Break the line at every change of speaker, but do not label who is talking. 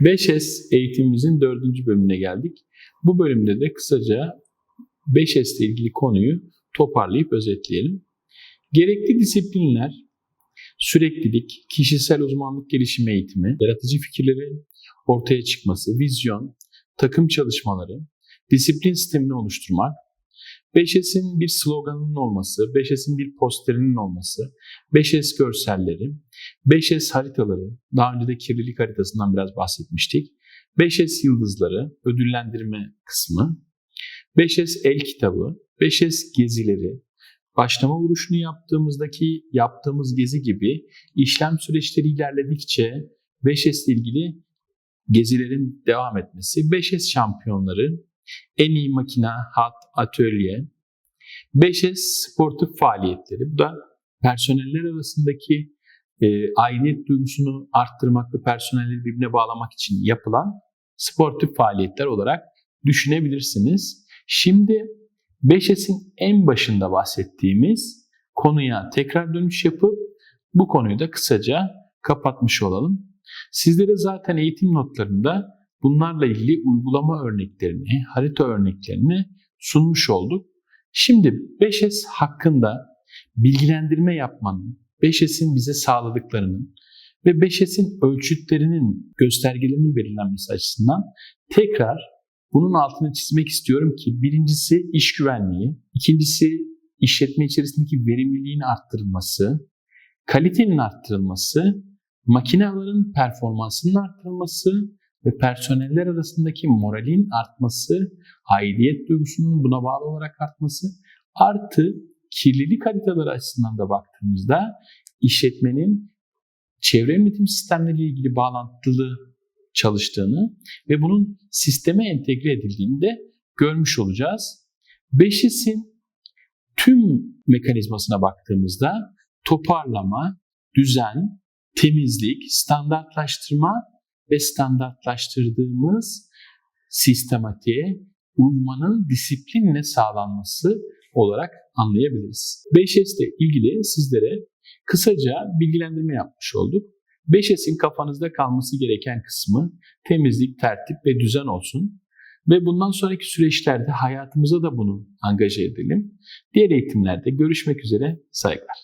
5S eğitimimizin dördüncü bölümüne geldik. Bu bölümde de kısaca 5S ile ilgili konuyu toparlayıp özetleyelim. Gerekli disiplinler, süreklilik, kişisel uzmanlık gelişimi eğitimi, yaratıcı fikirlerin ortaya çıkması, vizyon, takım çalışmaları, disiplin sistemini oluşturmak, 5S'in bir sloganının olması, 5S'in bir posterinin olması, 5S görselleri, 5S haritaları, daha önce de kirlilik haritasından biraz bahsetmiştik. 5S yıldızları, ödüllendirme kısmı, 5S el kitabı, 5S gezileri, başlama vuruşunu yaptığımızdaki yaptığımız gezi gibi işlem süreçleri ilerledikçe 5S ile ilgili gezilerin devam etmesi, 5S şampiyonları, en iyi makine, hat, atölye, 5S sportif faaliyetleri. Bu da personeller arasındaki e, aidiyet duygusunu arttırmak ve personelleri birbirine bağlamak için yapılan sportif faaliyetler olarak düşünebilirsiniz. Şimdi 5S'in en başında bahsettiğimiz konuya tekrar dönüş yapıp bu konuyu da kısaca kapatmış olalım. Sizlere zaten eğitim notlarında bunlarla ilgili uygulama örneklerini, harita örneklerini sunmuş olduk. Şimdi 5S hakkında bilgilendirme yapmanın, 5S'in bize sağladıklarının ve 5S'in ölçütlerinin göstergelerinin belirlenmesi açısından tekrar bunun altını çizmek istiyorum ki birincisi iş güvenliği, ikincisi işletme içerisindeki verimliliğin arttırılması, kalitenin arttırılması, makinelerin performansının arttırılması ve personeller arasındaki moralin artması, aidiyet duygusunun buna bağlı olarak artması artı kirlilik haritaları açısından da baktığımızda işletmenin çevre yönetim sistemleriyle ilgili bağlantılı çalıştığını ve bunun sisteme entegre edildiğini de görmüş olacağız. 5S'in tüm mekanizmasına baktığımızda toparlama, düzen, temizlik, standartlaştırma ve standartlaştırdığımız sistematiğe uymanın disiplinle sağlanması olarak anlayabiliriz. 5S ile ilgili sizlere kısaca bilgilendirme yapmış olduk. 5S'in kafanızda kalması gereken kısmı temizlik, tertip ve düzen olsun. Ve bundan sonraki süreçlerde hayatımıza da bunu angaje edelim. Diğer eğitimlerde görüşmek üzere saygılar.